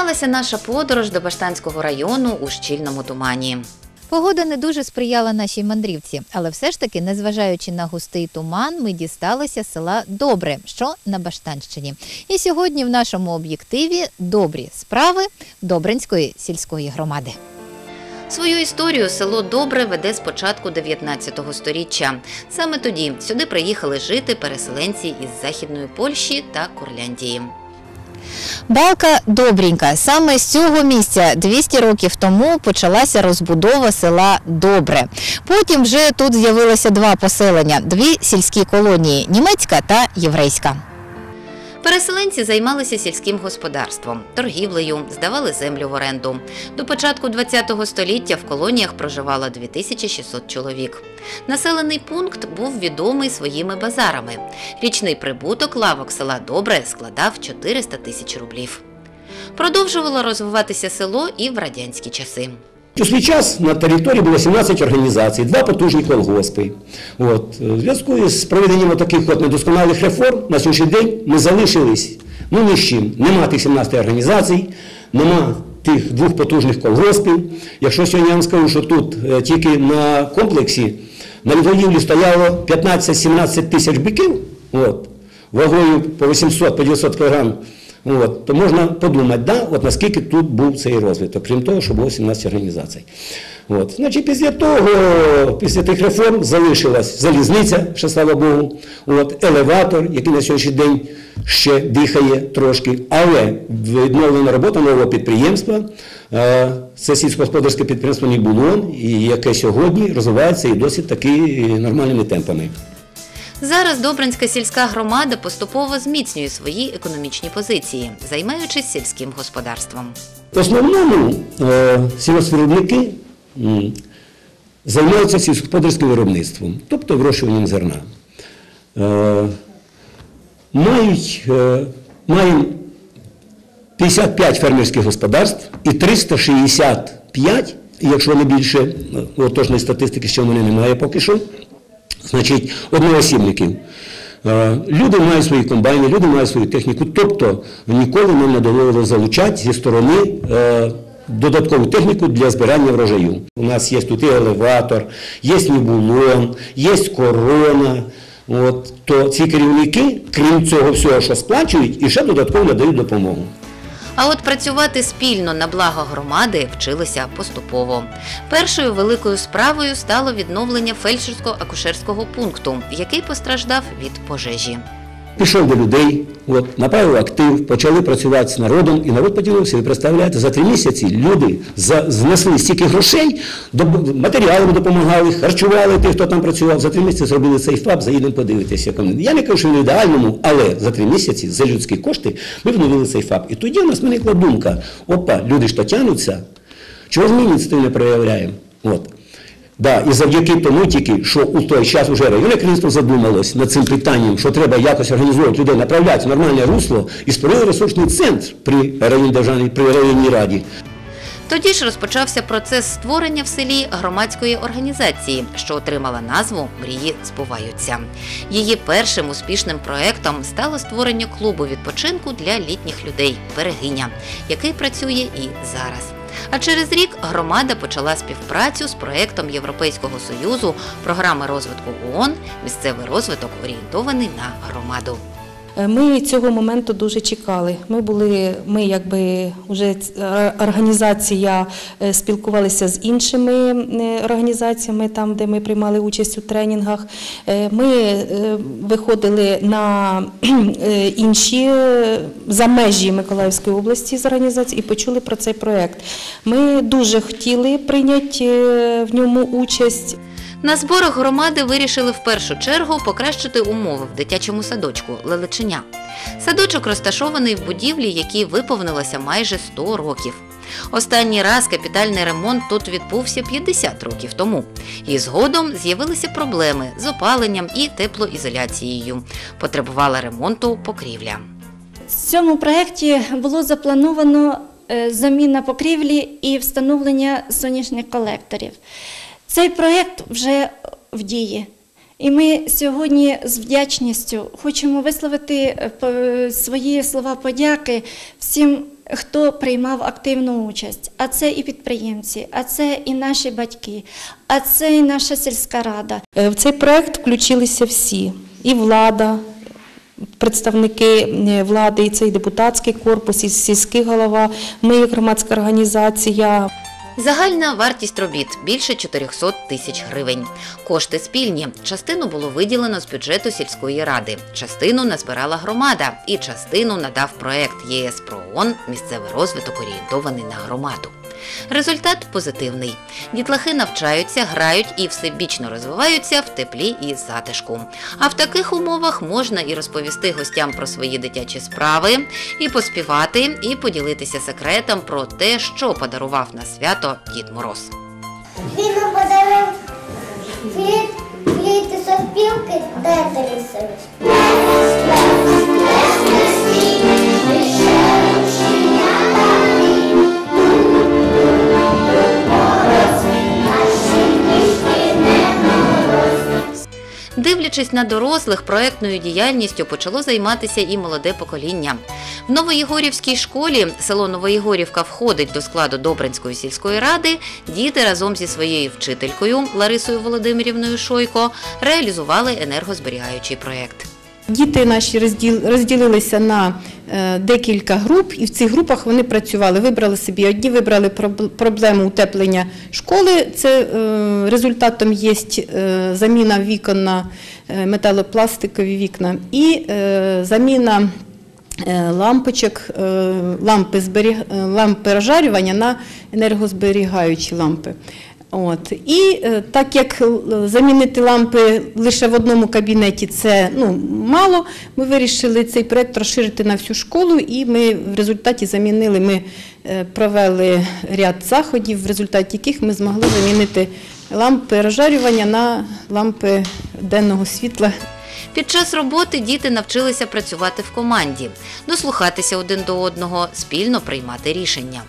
Розпочиналася наша подорож до Баштанського району у щільному тумані. Погода не дуже сприяла нашій мандрівці, але все ж таки, незважаючи на густий туман, ми дісталися села Добре, що на Баштанщині. І сьогодні в нашому об'єктиві добрі справи Добринської сільської громади. Свою історію село Добре веде з початку 19 століття. Саме тоді сюди приїхали жити переселенці із Західної Польщі та Курляндії. Балка добренька. Саме з цього місця 200 років тому почалася розбудова села Добре. Потім вже тут з'явилося два поселення: дві сільські колонії німецька та єврейська. Переселенці займалися сільським господарством, торгівлею, здавали землю в оренду. До початку ХХ століття в колоніях проживало 2600 чоловік. Населений пункт був відомий своїми базарами. Річний прибуток лавок села Добре складав 400 тисяч рублів. Продовжувало розвиватися село і в радянські часи. У свій час на території було 17 організацій, два потужні колгоспи. От. В зв'язку з проведенням таких от недосконалих реформ на сьогоднішній день ми залишились ну ні з чим. Нема тих 17 організацій, нема тих двох потужних колгоспів. Якщо сьогодні я вам скажу, що тут е, тільки на комплексі на відгодівлі стояло 15-17 тисяч биків, от, вагою по 800 по 900 кг, От, то можна подумати, да, от наскільки тут був цей розвиток, крім того, що було 17 організацій. От. Значить, після того, після тих реформ залишилась залізниця, ще слава Богу, от, елеватор, який на сьогоднішній день ще дихає трошки, але відновлена робота нового підприємства, е, це сільськогосподарське підприємство Нібулон, яке сьогодні розвивається і досить таки нормальними темпами. Зараз Добринська сільська громада поступово зміцнює свої економічні позиції, займаючись сільським господарством. В основному е, сільгоспвиробники займаються сільськогосподарським виробництвом, тобто вирощуванням зерна. Е, мають, е, маємо 55 фермерських господарств і 365, якщо не більше, от точної статистики ще в мене немає поки що, значить, одноосібників. Е, Люди мають свої комбайни, люди мають свою техніку, тобто ніколи нам не доводило залучати зі сторони е, додаткову техніку для збирання врожаю. У нас є тут і елеватор, є нібулон, є корона. От, то ці керівники, крім цього всього, що сплачують, і ще додатково надають допомогу. А от працювати спільно на благо громади вчилися поступово. Першою великою справою стало відновлення фельдшерсько-акушерського пункту, який постраждав від пожежі. Пішов до людей, от, направив актив, почали працювати з народом, і народ поділився. Ви представляєте, за три місяці люди знесли стільки грошей, матеріалами допомагали, харчували тих, хто там працював. За три місяці зробили цей ФАП, заїдемо подивитися. Я не кажу, що в ідеальному, але за три місяці за людські кошти ми вновили цей ФАП. І тоді у нас виникла думка: опа, люди ж то тянуться, чого ж ми ініціативи не проявляємо? От. Да, і завдяки тому тільки, що у той час вже районне керівництво задумалось над цим питанням, що треба якось організовувати людей, направляти в нормальне русло і створили ресурсний центр при районній державній при районній раді. Тоді ж розпочався процес створення в селі громадської організації, що отримала назву Мрії збуваються. Її першим успішним проектом стало створення клубу відпочинку для літніх людей Берегиня, який працює і зараз. А через рік громада почала співпрацю з проектом Європейського союзу програми розвитку ООН Місцевий розвиток орієнтований на громаду. Е, Ми цього моменту дуже чекали. Ми були, ми якби вже ц- організація е, спілкувалися з іншими е, організаціями, там де ми приймали участь у тренінгах. Е, Ми е, виходили на е, інші е, за межі Миколаївської області з організації і почули про цей проект. Ми дуже хотіли прийняти е, в ньому участь. На зборах громади вирішили в першу чергу покращити умови в дитячому садочку Лелеченя. Садочок розташований в будівлі, якій виповнилося майже 100 років. Останній раз капітальний ремонт тут відбувся 50 років тому. І згодом з'явилися проблеми з опаленням і теплоізоляцією. Потребувала ремонту покрівля. В цьому проєкті було заплановано е, заміна покрівлі і встановлення сонячних колекторів. Цей проєкт вже в дії. І ми сьогодні з вдячністю хочемо висловити е, свої слова подяки всім хто приймав активну участь. А це і підприємці, а це і наші батьки, а це і наша сільська рада. Е, В цей проект включилися всі: і влада, представники е, влади, і цей депутатський корпус, і сільський голова, ми як громадська організація. Загальна вартість робіт більше 400 тисяч гривень. Кошти спільні. Частину було виділено з бюджету сільської ради, частину назбирала громада і частину надав проект ЄС про місцевий розвиток орієнтований на громаду. Результат позитивний. Дітлахи навчаються, грають і всебічно розвиваються в теплі і затишку. А в таких умовах можна і розповісти гостям про свої дитячі справи, і поспівати, і поділитися секретом про те, що подарував на свято Дід Мороз. Він нам подарив фліт, фліти сопілки тетрісові. Дивлячись на дорослих, проектною діяльністю почало займатися і молоде покоління. В Новоєгорівській школі село Новоєгорівка входить до складу Добринської сільської ради. Діти разом зі своєю вчителькою Ларисою Володимирівною Шойко реалізували енергозберігаючий проект. Діти наші розділ- розділилися на е, декілька груп, і в цих групах вони працювали. Вибрали собі одні, вибрали проблему утеплення школи. Це е, результатом є е, заміна вікон на металопластикові вікна і заміна. Лампочок, лампи, лампи розжарювання на енергозберігаючі лампи. От. І е, так як е, замінити лампи лише в одному кабінеті це ну, мало, ми вирішили цей проєкт розширити на всю школу, і ми в результаті замінили, ми е, провели ряд заходів, в результаті яких ми змогли замінити лампи розжарювання на лампи денного світла. Під час роботи діти навчилися працювати в команді, дослухатися один до одного, спільно приймати рішення.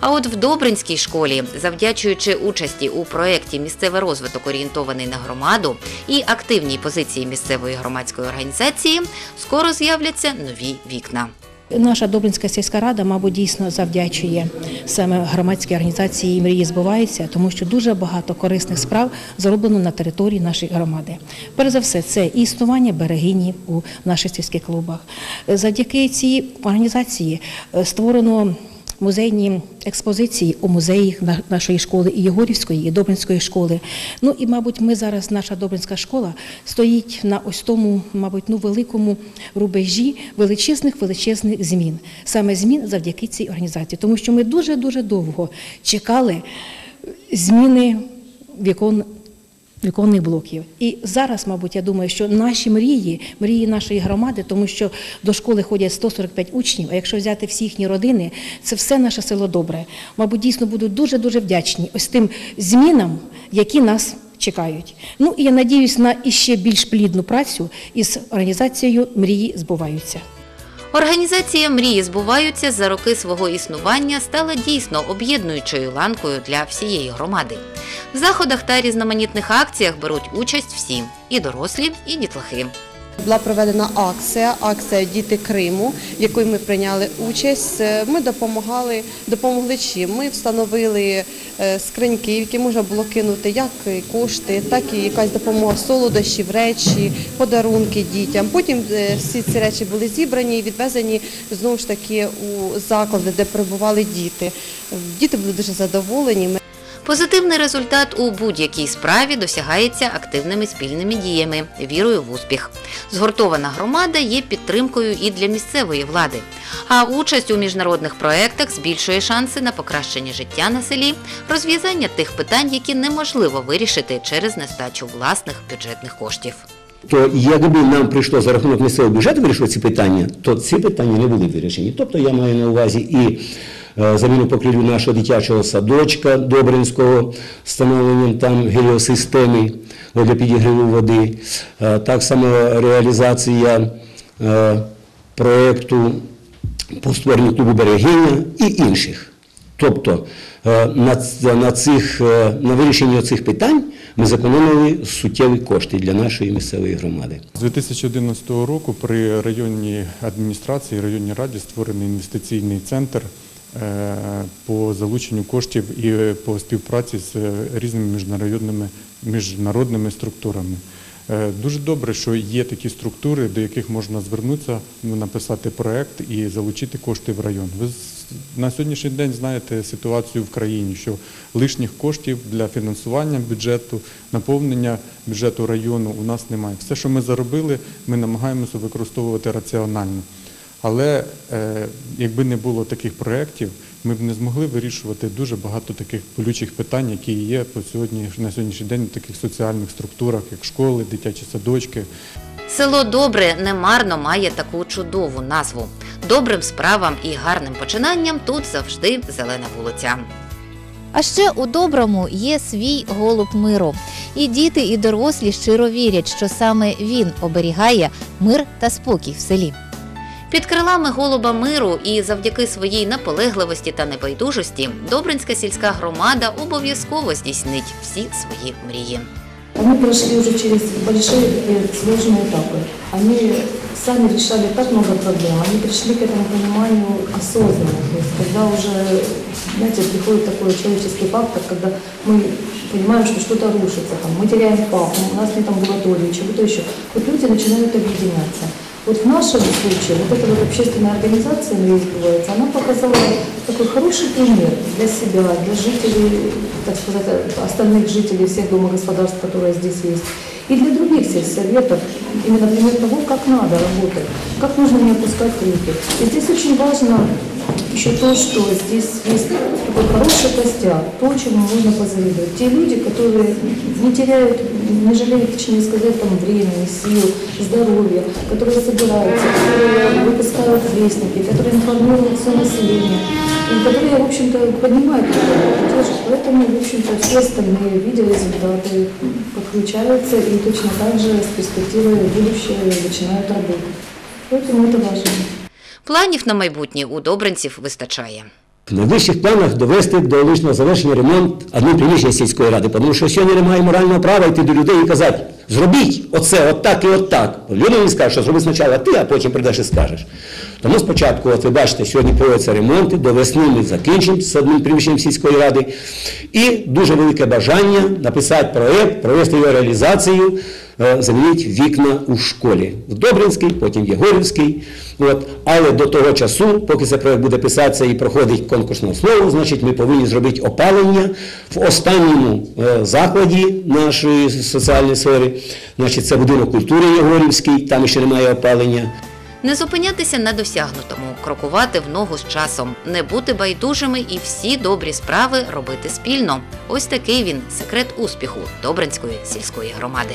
А от в Добринській школі, завдячуючи участі у проєкті Місцевий розвиток орієнтований на громаду і активній позиції місцевої громадської організації, скоро з'являться нові вікна. Наша Добринська сільська рада, мабуть, дійсно завдячує саме громадській організації «Мрії збуваються, тому що дуже багато корисних справ зроблено на території нашої громади. Перш за все, це існування берегині у наших сільських клубах. Завдяки цій організації е, створено музейні експозиції у музеях на- нашої школи і Єгорівської, і Добринської школи. Ну і, мабуть, ми зараз, наша Добринська школа, стоїть на ось тому, мабуть, ну великому рубежі величезних величезних змін. Саме змін завдяки цій організації, тому що ми дуже дуже довго чекали зміни вікон віконних блоків. І зараз, мабуть, я думаю, що наші мрії, мрії нашої громади, тому що до школи ходять 145 учнів, а якщо взяти всі їхні родини, це все наше село добре. Мабуть, дійсно будуть дуже-дуже вдячні ось тим змінам, які нас чекають. Ну і я надіюсь на іще більш плідну працю із організацією Мрії збуваються. Організація Мрії збуваються за роки свого існування стала дійсно об'єднуючою ланкою для всієї громади. В заходах та різноманітних акціях беруть участь всі і дорослі, і дітлахи. Була проведена акція, акція Діти Криму, в якій ми прийняли участь. Ми допомагали, допомогли чим. Ми встановили е, скриньки, які можна було кинути як кошти, так і якась допомога солодощів, речі, подарунки дітям. Потім е, всі ці речі були зібрані і відвезені знову ж таки у заклади, де перебували діти. Діти були дуже задоволені. Позитивний результат у будь-якій справі досягається активними спільними діями, вірою в успіх. Згуртована громада є підтримкою і для місцевої влади. А участь у міжнародних проєктах збільшує шанси на покращення життя на селі, розв'язання тих питань, які неможливо вирішити через нестачу власних бюджетних коштів. То якби нам прийшло за рахунок місцевого бюджету вирішувати ці питання, то ці питання не були вирішені. Тобто я маю на увазі і заміну покрівлю нашого дитячого садочка Добринського, встановленням там геліосистеми для підігріву води, Е, так само реалізація е, проєкту по створенню клубу берегиня і інших. Тобто е, на, на, цих, е, на вирішенні цих питань ми зекономили суттєві кошти для нашої місцевої громади. З 2011 року при районній адміністрації, районній раді створений інвестиційний центр е, по залученню коштів і по співпраці з е, різними міжнародними, міжнародними структурами. Е, Дуже добре, що є такі структури, до яких можна звернутися, ну, написати проект і залучити кошти в район. Ви на сьогоднішній день знаєте ситуацію в країні, що лишніх коштів для фінансування бюджету, наповнення бюджету району у нас немає. Все, що ми заробили, ми намагаємося використовувати раціонально. Але е, якби не було таких проєктів, ми б не змогли вирішувати дуже багато таких болючих питань, які є по сьогодні, на сьогоднішній день в таких соціальних структурах, як школи, дитячі садочки. Село Добре немарно має таку чудову назву. Добрим справам і гарним починанням тут завжди зелена вулиця. А ще у доброму є свій голуб миру. І діти, і дорослі щиро вірять, що саме він оберігає мир та спокій в селі. Під крилами голуба миру і завдяки своїй наполегливості та небайдужості Добринська сільська громада обов'язково здійснить всі свої мрії. Они прошли уже через большие такие сложные этапы. Они сами решали так много проблем, они пришли к этому пониманию осознанно. То есть, когда уже, знаете, приходит такой человеческий фактор, когда мы понимаем, что что-то рушится, там, мы теряем папу, у нас нет амбулатории, чего-то еще. Вот люди начинают объединяться. Вот в нашем случае вот эта вот общественная организация «Мрия сбывается», она показала такой хороший пример для себя, для жителей, так сказать, остальных жителей всех домогосподарств, которые здесь есть, и для других сельсоветов, именно пример того, как надо работать, как нужно не опускать руки. И здесь очень важно еще то, что здесь есть такой хороший костяк, то, чему можно позавидовать. Те люди, которые не теряют, не жалеют, точнее сказать, там, времени, сил, здоровья, которые собираются, которые выпускают вестники, которые информируют все население, которые, в общем-то, поднимают держат. Поэтому, в общем-то, все остальные, видя результаты, подключаются и точно так же с перспективой будущего начинают работать. Поэтому это важно. Планів на майбутнє у добринців вистачає. В найвищих планах довести до личного завершення ремонт адмінприміщення сільської ради, тому що сьогодні немає морального права йти до людей і казати, зробіть оце, отак і отак. Люди не скажуть, що зроби спочатку ти, а потім прийдеш і скажеш. Тому спочатку, от ви бачите, сьогодні проводяться ремонти, до весни ми закінчимо з адмінприміщенням сільської ради. І дуже велике бажання написати проєкт, провести його реалізацію, е, замінити вікна у школі. В Добринській, потім Єгорівській. От. Але до того часу, поки цей проєкт буде писатися і проходить конкурсну основу, значить ми повинні зробити опалення в останньому е, закладі нашої соціальної сфери. Значить, це будинок культури Єгорівський, там ще немає опалення. Не зупинятися на досягнутому, крокувати в ногу з часом, не бути байдужими і всі добрі справи робити спільно. Ось такий він секрет успіху Добринської сільської громади.